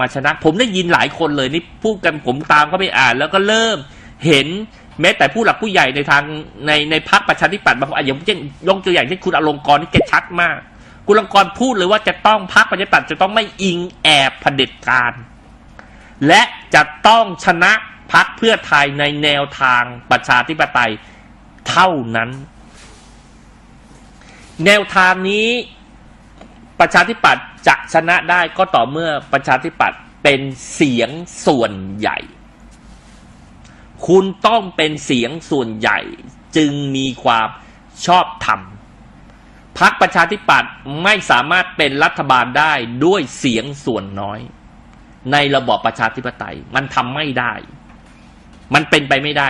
มาชนะ ผมได้ยินหลายคนเลยนี่พูดกันผมตามเขาไปอ่าน แล้วก็เริ่มเห็นแม้แต่ผู้หลักผู้ใหญ่ในทางในในพรรคประชาธิปัตย์บางคนอะอย่างเช่นยกตัวอย่างเช่นคุณอลงกรณ์นี่แกชัดมาก คุณอลงกรพูดเลยว่าจะต้องพรรคประชาธิปัตย์จะต้องไม่อิงแอบเผด็จการ และจะต้องชนะพรรคเพื่อไทยในแนวทางประชาธิปไตยเท่านั้น แนวทางนี้ ประชาธิปัตย์จะชนะได้ก็ต่อเมื่อประชาธิปัตย์เป็นเสียงส่วนใหญ่ คุณต้องเป็นเสียงส่วนใหญ่ จึงมีความชอบธรรมพรรคประชาธิปัตย์ไม่สามารถเป็นรัฐบาลได้ด้วยเสียงส่วนน้อย ในระบอบประชาธิปไตย มันทำไม่ได้ มันเป็นไปไม่ได้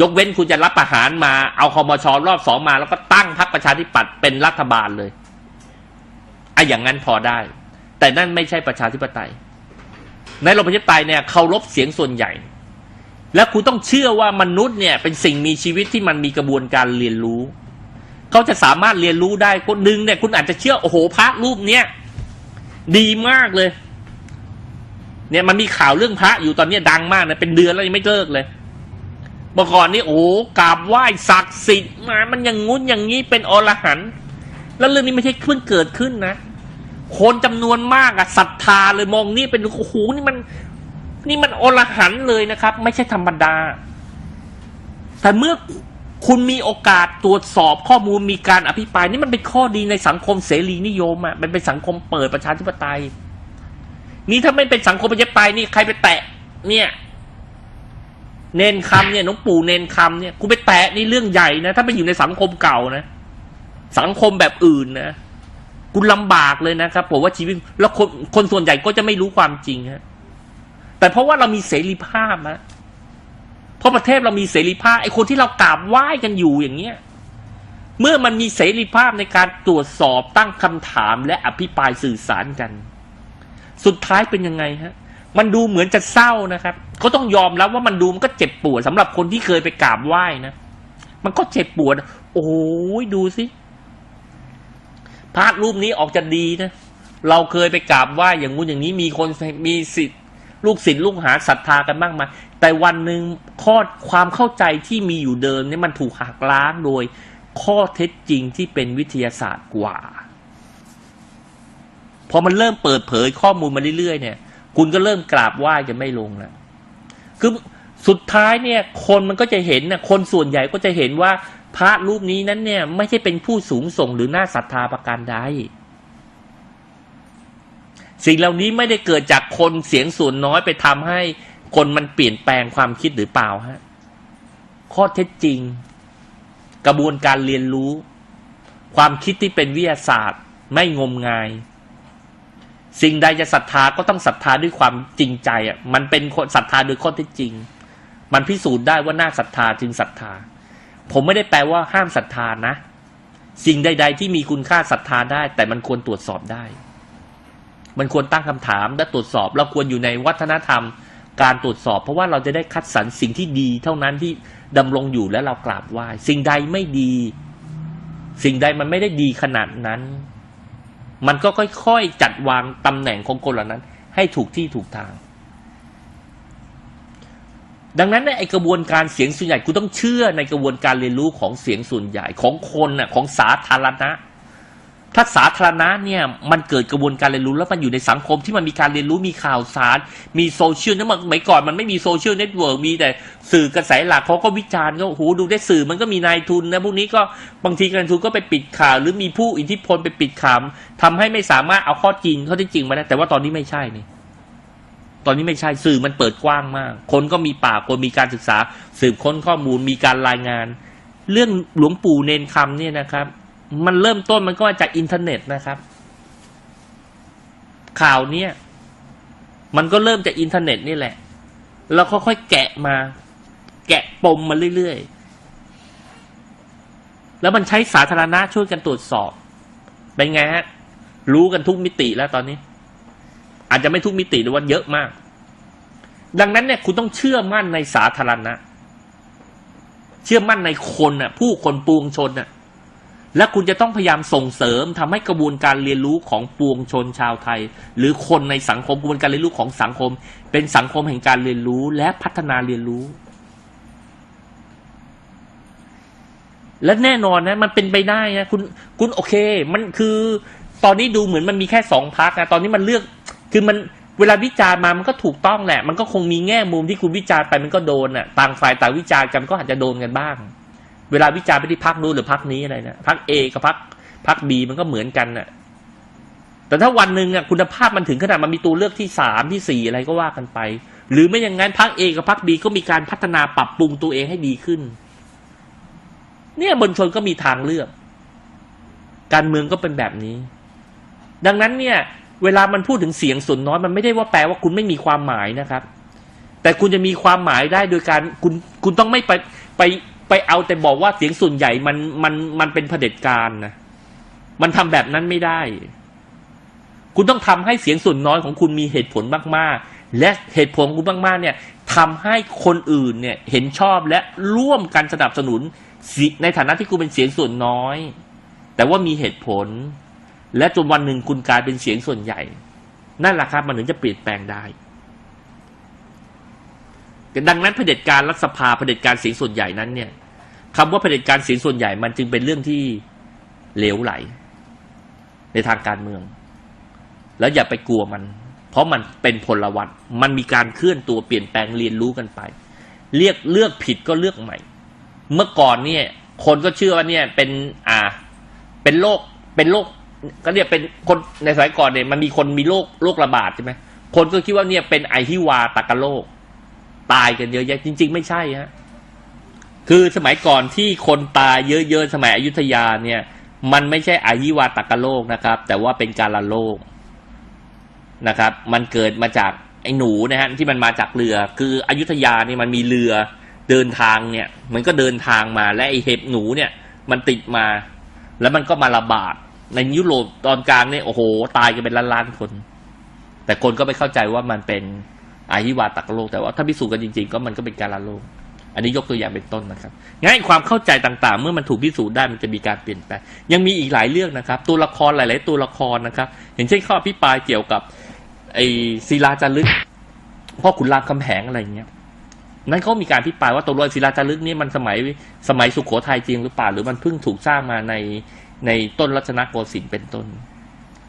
ยกเว้นคุณจะรับประหารมา เอาคอมชรอบสองมา แล้วก็ตั้งพรรคประชาธิปัตย์เป็นรัฐบาลเลย ไอ้อย่างนั้นพอได้ แต่นั่นไม่ใช่ประชาธิปไตย ในระบอบประชาธิปไตยเนี่ยเคารพเสียงส่วนใหญ่ และคุณต้องเชื่อว่ามนุษย์เนี่ยเป็นสิ่งมีชีวิตที่มันมีกระบวนการเรียนรู้ เขาจะสามารถเรียนรู้ได้คนหนึ่งเนี่ยคุณอาจจะเชื่อโอ้โหพระรูปเนี้ยดีมากเลย เนี่ยมันมีข่าวเรื่องพระอยู่ตอนนี้ดังมากนะเป็นเดือนแล้วยังไม่เลิกเลยเมื่อก่อนนี่โอ้กราบไหว้ศักดิ์สิทธิ์มามันอย่างงุ้นอย่างนี้เป็นอรหันต์แล้วเรื่องนี้ไม่ใช่เพิ่งเกิดขึ้นนะ คนจำนวนมากอะศรัทธาเลยมองนี่เป็นโอ้โหนี่มัน นี่มันอรหันเลยนะครับ ไม่ใช่ธรรมดา แต่เมื่อคุณมีโอกาสตรวจสอบข้อมูลมีการอภิปรายนี่มันเป็นข้อดีในสังคมเสรีนิยมอะมันเป็นสังคมเปิดประชาธิปไตย นี่ถ้าไม่เป็นสังคมประชาธิปไตยนี่ใครไปแตะ เนี่ย เนนคำเนี่ยน้องปู่เนนคำเนี่ยกูไปแตะนี่เรื่องใหญ่นะถ้าไปอยู่ในสังคมเก่านะสังคมแบบอื่นนะ คุณลำบากเลยนะครับผมว่าชีวิตแล้วคนคนส่วนใหญ่ก็จะไม่รู้ความจริงฮะแต่เพราะว่าเรามีเสรีภาพนะเพราะประเทศเรามีเสรีภาพไอ้คนที่เรากราบไหว้กันอยู่อย่างเงี้ย เมื่อมันมีเสรีภาพในการตรวจสอบตั้งคำถามและอภิปรายสื่อสารกัน สุดท้ายเป็นยังไงฮะ มันดูเหมือนจะเศร้านะครับเขาต้องยอมรับว่ามันดูมันก็เจ็บปวดสำหรับคนที่เคยไปกราบไหว้นะมันก็เจ็บปวด โอ้ยดูสิ ระรูปนี้ออกจะดีนะ เราเคยไปกราบไหว้อย่างงู้นอย่างนี้มีคนมีสิทธิ์ลูกศิษย์ลูกหาศรัทธากันบ้างไหมแต่วันหนึ่งข้อความเข้าใจที่มีอยู่เดิมเนี่ยมันถูกหักล้างโดยข้อเท็จจริงที่เป็นวิทยาศาสตร์กว่า พอมันเริ่มเปิดเผยข้อมูลมาเรื่อยๆเนี่ย คุณก็เริ่มกราบไหว้กันไม่ลงแล้วคือ สุดท้ายเนี่ยคนมันก็จะเห็นนะคนส่วนใหญ่ก็จะเห็นว่าพระรูปนี้นั้นเนี่ย ไม่ใช่เป็นผู้สูงส่งหรือน่าศรัทธาประการใดสิ่งเหล่านี้ไม่ได้เกิดจากคนเสียงส่วนน้อยไปทำให้คนมันเปลี่ยนแปลงความคิดหรือเปล่าฮะข้อเท็จจริง กระบวนการเรียนรู้ ความคิดที่เป็นวิทยาศาสตร์ ไม่งมงาย สิ่งใดจะศรัทธาก็ต้องศรัทธาด้วยความจริงใจอะมันเป็นศรัทธาโดยข้อเท็จจริง มันพิสูจน์ได้ว่าน่าศรัทธาจึงศรัทธา ผมไม่ได้แปลว่าห้ามศรัทธานะ สิ่งใด ๆ ที่มีคุณค่าศรัทธาได้ แต่มันควรตรวจสอบได้ มันควรตั้งคำถามและตรวจสอบเราควรอยู่ในวัฒนธรรม การตรวจสอบ เพราะว่าเราจะได้คัดสรรสิ่งที่ดี เท่านั้นที่ดำรงอยู่และเรากราบไหว้สิ่งใดไม่ดี สิ่งใดมันไม่ได้ดีขนาดนั้น มันก็ค่อยๆจัดวางตำแหน่งของคนเหล่านั้น ให้ถูกที่ถูกทาง ดังนั้นในไอกระบวนการเสียงส่วนใหญ่คุณต้องเชื่อในกระบวนการเรียนรู้ของเสียงส่วนใหญ่ของคนน่ะของสาธารณะ ถ้าสาธารณะเนี่ยมันเกิดกระบวนการเรียนรู้แล้วมันอยู่ในสังคมที่มันมีการเรียนรู้มีข่าวสาร มีโซเชียลนั่นเมื่อก่อนมันไม่มีโซเชียลเน็ตเวิร์กมีแต่สื่อกระแสหลักเขาก็วิจารณ์ก็โอ้โหดูได้สื่อมันก็มีนายทุนนะพวกนี้ก็บางทีนายทุนก็ไปปิดข่าว หรือมีผู้อิทธิพลไปปิดข่าวทำให้ไม่สามารถเอาข้อจริงข้อที่จริงมาได้แต่ว่าตอนนี้ไม่ใช่นี่ ตอนนี้ไม่ใช่สื่อมันเปิดกว้างมาก คนก็มีปากคนมีการศึกษา สืบค้นข้อมูลมีการรายงาน เรื่องหลวงปู่เนนคำเนี่ยนะครับ มันเริ่มต้นมันก็มาจากอินเทอร์เน็ตนะครับ ข่าวเนี้ยมันก็เริ่มจากอินเทอร์เน็ตนี่แหละ แล้วค่อยๆแกะมา แกะปมมาเรื่อยๆ แล้วมันใช้สาธารณะช่วยกันตรวจสอบ เป็นไงฮะ รู้กันทุกมิติแล้วตอนนี้ อาจจะไม่ทุกมิติแต่ว่าเยอะมาก ดังนั้นเนี่ยคุณต้องเชื่อมั่นในสาธารณะ เชื่อมั่นในคนน่ะ ผู้คนปวงชนน่ะ และคุณจะต้องพยายามส่งเสริมทำให้กระบวนการเรียนรู้ของปวงชนชาวไทย หรือคนในสังคมกระบวนการเรียนรู้ของสังคม เป็นสังคมแห่งการเรียนรู้และพัฒนาเรียนรู้ และแน่นอนนะมันเป็นไปได้นะคุณคุณโอเค มันคือตอนนี้ดูเหมือนมันมีแค่สองพักนะตอนนี้มันเลือก คือมันเวลาวิจารณ์มามันก็ถูกต้องแหละ มันก็คงมีแง่มุมที่คุณวิจารณ์ไปมันก็โดนอะต่างฝ่ายต่างวิจารณ์กันก็อาจจะโดนกันบ้าง เวลาวิจารณ์ไปที่พักนู้นหรือพักนี้อะไรนะพักเอกับพักพักบีมันก็เหมือนกันน่ะ แต่ถ้าวันหนึ่งอะคุณภาพมันถึงขนาดมันมีตัวเลือกที่สามที่สี่อะไรก็ว่ากันไป หรือไม่อย่างนั้นพักเอกับพักบีก็มีการพัฒนาปรับปรุงตัวเองให้ดีขึ้น เนี่ยบนชนก็มีทางเลือก การเมืองก็เป็นแบบนี้ ดังนั้นเนี่ย เวลามันพูดถึงเสียงส่วนน้อยมันไม่ได้ว่าแปลว่าคุณไม่มีความหมายนะครับ แต่คุณจะมีความหมายได้โดยการคุณคุณต้องไม่ไปไปไปเอาแต่บอกว่าเสียงส่วนใหญ่มันมันมันเป็นเผด็จการนะมันทำแบบนั้นไม่ได้ คุณต้องทำให้เสียงส่วนน้อยของคุณมีเหตุผลมากๆ และเหตุผลของคุณมากๆเนี่ยทำให้คนอื่นเนี่ยเห็นชอบและร่วมกันสนับสนุนในฐานะที่คุณเป็นเสียงส่วนน้อย แต่ว่ามีเหตุผล และจนวันหนึ่งคุณกลายเป็นเสียงส่วนใหญ่ นั่นแหละครับมันถึงจะเปลี่ยนแปลงได้ดังนั้นเผด็จการรัฐสภาเผด็จการเสียงส่วนใหญ่นั้นเนี่ยคำว่าเผด็จการเสียงส่วนใหญ่มันจึงเป็นเรื่องที่เหลวไหล ในทางการเมือง แล้วอย่าไปกลัวมัน เพราะมันเป็นพลวัตมันมีการเคลื่อนตัวเปลี่ยนแปลงเรียนรู้กันไป เรียกเลือกผิดก็เลือกใหม่ เมื่อก่อนเนี่ย คนก็เชื่อว่าเนี่ยเป็นอ่า เป็นโรคเป็นโรค ก็เรียเป็นคนในสมัยก่อนเนี่ยมันมีคนมีโรคโรคระบาดใช่ไหมคนก็คิดว่าเนี่ยเป็นไอฮิวาตากะโรคตายกันเยอะแยะจริง ๆ ไม่ใช่ฮะคือสมัยก่อนที่คนตายเยอะๆสมัยอยุธยาเนี่ย มันไม่ใช่ไอฮิวาตากะโรคนะครับ แต่ว่าเป็นการละโรคนะครับ มันเกิดมาจากไอ้หนูนะฮะที่มันมาจากเรือ คืออยุธยาเนี่ยมันมีเรือเดินทางเนี่ย มันก็เดินทางมาและไอเห็บหนูเนี่ย มันติดมา แล้วมันก็มาระบาด ในยุโรปตอนกลางเนี่ยโอ้โห ตายกันเป็นล้านๆคน แต่คนก็ไม่เข้าใจว่ามันเป็นอาฮิวาตักโลก แต่ว่าถ้าพิสูจน์กันจริงๆ ก็มันก็เป็นการละโลก อันนี้ยกตัวอย่างเป็นต้นนะครับงั้นความเข้าใจต่างๆ เมื่อมันถูกพิสูจน์ได้มันจะมีการเปลี่ยนแปลงยังมีอีกหลายเรื่องนะครับ ตัวละครหลาย ๆ ตัวละครนะครับอย่างเช่นข้อพิปายเกี่ยวกับไอ้ศิลาจารึกพ่อขุนรามคำแหงอะไรเงี้ยนั่นเขามีการพิปายว่าตกลงศิลาจารึกนี่มันสมัยสมัยสุขโขทัยจริงหรือเปล่าหรือมันเพิ่งถูกสร้างมาใน ในต้นรัชนโกสินทร์เป็นต้น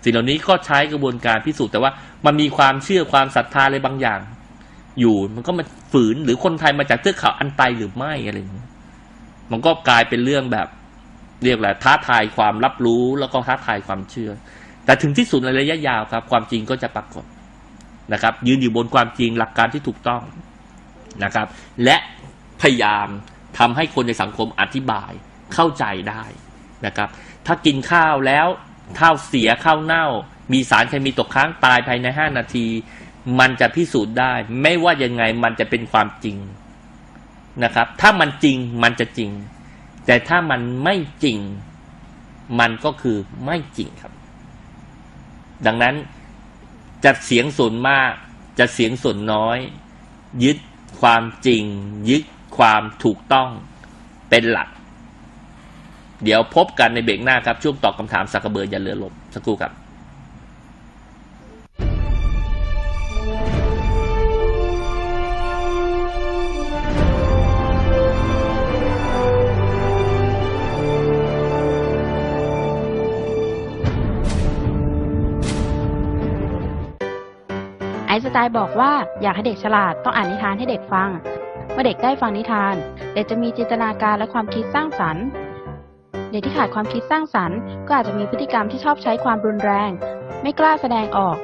สิ่งเหล่านี้ก็ใช้กระบวนการพิสูจน์แต่ว่ามันมีความเชื่อความศรัทธาอะไรบางอย่าง อยู่มันก็มาฝืนหรือคนไทยมาจากเทือกเขาอันไตหรือไม่อะไรอย่างเงี้ยมันก็กลายเป็นเรื่องแบบเรียกแหละไรท้าทายความรับรู้แล้วก็ท้าทายความเชื่อ แต่ถึงที่สุดในระยะยาวครับ ความจริงก็จะปรากฏนะครับ ยืนอยู่บนความจริงหลักการที่ถูกต้องนะครับ และพยายามทำให้คนในสังคมอธิบายเข้าใจได้ นะครับ ถ้ากินข้าวแล้วข้าวเสียข้าวเน่า มีสารเคมีตกค้างตายภายในห้านาที มันจะพิสูจน์ได้ ไม่ว่ายังไงมันจะเป็นความจริงนะครับ ถ้ามันจริงมันจะจริง แต่ถ้ามันไม่จริง มันก็คือไม่จริงครับ ดังนั้นจะเสียงส่วนมาก จะเสียงส่วนน้อย ยึดความจริง ยึดความถูกต้องเป็นหลัก เดี๋ยวพบกันในเบรกหน้าครับ ช่วงตอบคำถามสักเบืออย่าเรือลบสักครู่ครับไอสไตน์บอกว่าอยากให้เด็กฉลาดต้องอ่านนิทานให้เด็กฟัง เมื่อเด็กได้ฟังนิทาน เด็กจะมีจินตนาการและความคิดสร้างสรรค์ เด็กที่ขาดความคิดสร้างสรรค์ ก็อาจจะมีพฤติกรรมที่ชอบใช้ความรุนแรง ไม่กล้าแสดงออก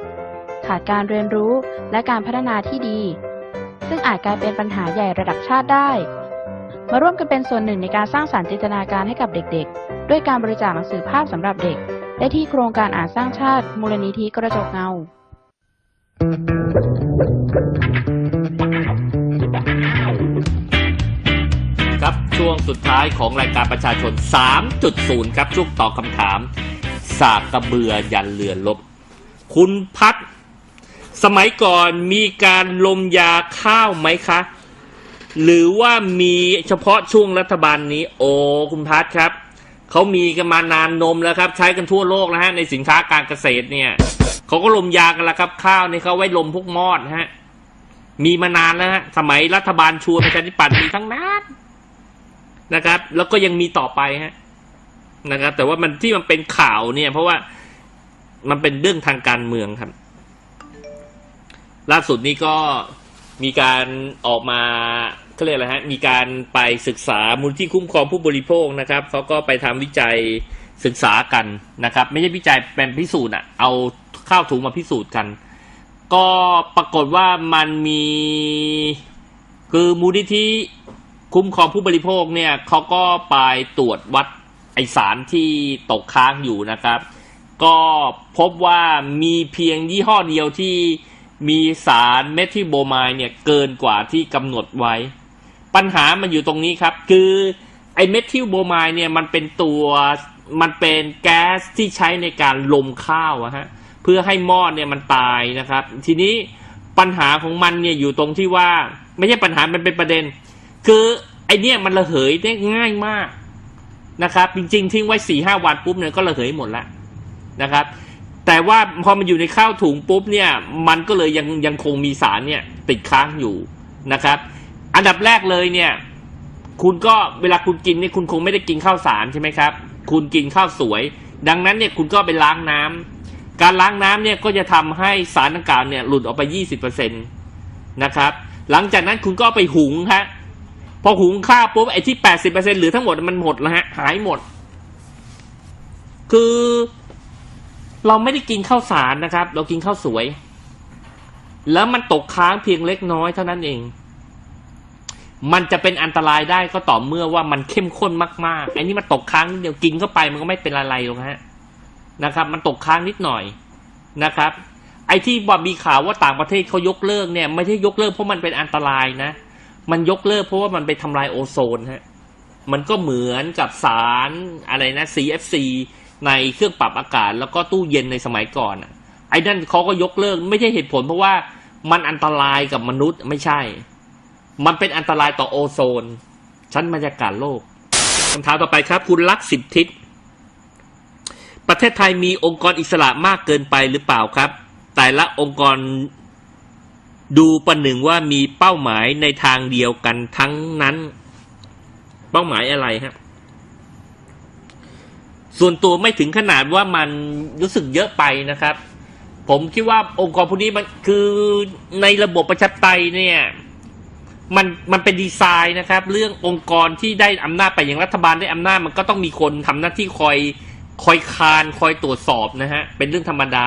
ขาดการเรียนรู้และการพัฒนาที่ดี ซึ่งอาจกลายเป็นปัญหาใหญ่ระดับชาติได้ มาร่วมกันเป็นส่วนหนึ่งในการสร้างสรรค์จินตนาการให้กับเด็กๆ ด้วยการบริจาคหนังสือภาพสำหรับเด็ก ได้ที่โครงการอ่านสร้างชาติ มูลนิธิกระจกเงาครั ช่วงสุดท้ายของรายการประชาชน 3.0 ครับช่วงตอบคำถาม สากกระเบือยันเรือลบ คุณพัด สมัยก่อนมีการลมยาข้าวไหมคะ หรือว่ามีเฉพาะช่วงรัฐบาลนี้ โอ้คุณพัดครับ เขามีกันมานานนมแล้วครับ ใช้กันทั่วโลกแล้วฮะ ในสินค้าการเกษตรเนี่ยเขาก็ลมยากันแล้วครับ ข้าวนี่เขาไว้ลมพวกมอดฮะมีมานานแล้วฮะ สมัยรัฐบาลชวนประชาธิปัตย์มีทั้งนั้น นะครับ แล้วก็ยังมีต่อไปฮะนะครับ แต่ว่ามันที่มันเป็นข่าวเนี่ย เพราะว่ามันเป็นเรื่องทางการเมืองครับ ล่าสุดนี้ก็มีการออกมาเขาเรียกอะไรฮะ มีการไปศึกษามูลที่คุ้มครองผู้บริโภคนะครับเขาก็ไปทำวิจัยศึกษากันนะครับ ไม่ใช่วิจัยเป็นพิสูจน์อะเอาข้าวถุงมาพิสูจน์กัน ก็ปรากฏว่ามันมีคือมูลนิธิ คุ้มครองผู้บริโภคเนี่ยเขาก็ไปตรวจวัดไอสารที่ตกค้างอยู่นะครับ ก็พบว่ามีเพียงยี่ห้อเดียวที่มีสารเมทิโบไมด์เนี่ยเกินกว่าที่กำหนดไว้ ปัญหามันอยู่ตรงนี้ครับ คือไอเมทิลโบไมด์เนี่ยมันเป็นตัวมันเป็นแก๊สที่ใช้ในการลมข้าวอะฮะเพื่อให้มอดเนี่ยมันตายนะครับ ทีนี้ปัญหาของมันเนี่ยอยู่ตรงที่ว่าไม่ใช่ปัญหามันเป็นประเด็น คือไอเนี่ยมันระเหยได้ง่ายมากนะครับ จริงๆ ทิ้งไว้สี่ห้าวันปุ๊บเนี่ยก็ระเหยหมดแล้วนะครับ แต่ว่าพอมันอยู่ในข้าวถุงปุ๊บเนี่ย มันก็เลยยังยังคงมีสารเนี่ยติดค้างอยู่นะครับ อันดับแรกเลยเนี่ย คุณก็เวลาคุณกินเนี่ยคุณคงไม่ได้กินข้าวสารใช่ไหมครับ คุณกินข้าวสวย ดังนั้นเนี่ยคุณก็ไปล้างน้ำการล้างน้ำเนี่ยก็จะทำให้สารดังกล่าวเนี่ยหลุดออกไป 20%นะครับ หลังจากนั้นคุณก็ไปหุงฮะ พอหุงข้าวปุ๊บไอ้ที่80%เหลือทั้งหมดมันหมดแล้วฮะ หายหมด คือเราไม่ได้กินข้าวสารนะครับ เรากินข้าวสวย แล้วมันตกค้างเพียงเล็กน้อยเท่านั้นเอง มันจะเป็นอันตรายได้ก็ต่อเมื่อว่ามันเข้มข้นมากๆไอ้นี่มันตกค้างนิดเดียวกินเข้าไปมันก็ไม่เป็นอะไรหรอกฮะนะครับ มันตกค้างนิดหน่อยนะครับ ไอ้ที่บอมีข่าวว่าต่างประเทศเขายกเลิกเนี่ย ไม่ใช่ยกเลิกเพราะมันเป็นอันตรายนะ มันยกเลิกเพราะว่ามันไปทำลายโอโซนฮะมันก็เหมือนกับสารอะไรนะ CFC ในเครื่องปรับอากาศ แล้วก็ตู้เย็นในสมัยก่อนอะไอ้นั่นเขาก็ยกเลิกไม่ใช่เหตุผลเพราะว่ามันอันตรายกับมนุษย์ไม่ใช่ มันเป็นอันตรายต่อโอโซน ชั้นบรรยากาศโลกคำถามต่อไปครับ คุณลักษณ์สิบทิศ ประเทศไทยมีองค์กรอิสระมากเกินไปหรือเปล่าครับ แต่ละองค์กร ดูประหนึ่งว่ามีเป้าหมายในทางเดียวกันทั้งนั้น เป้าหมายอะไรครับส่วนตัวไม่ถึงขนาดว่ามันรู้สึกเยอะไปนะครับ ผมคิดว่าองค์กรพวกนี้มันคือในระบบประชาธิปไตยเนี่ยมันมันเป็นดีไซน์นะครับ เรื่ององค์กรที่ได้อำนาจไปอย่างรัฐบาลได้อำนาจมันก็ต้องมีคนทำหน้าที่คอยคอยคานคอยตรวจสอบนะฮะเป็นเรื่องธรรมดา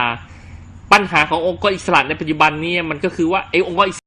ปัญหาขององค์กรอิสระในปัจจุบันนี่มันก็คือว่าไอ้องค์กรอิสระ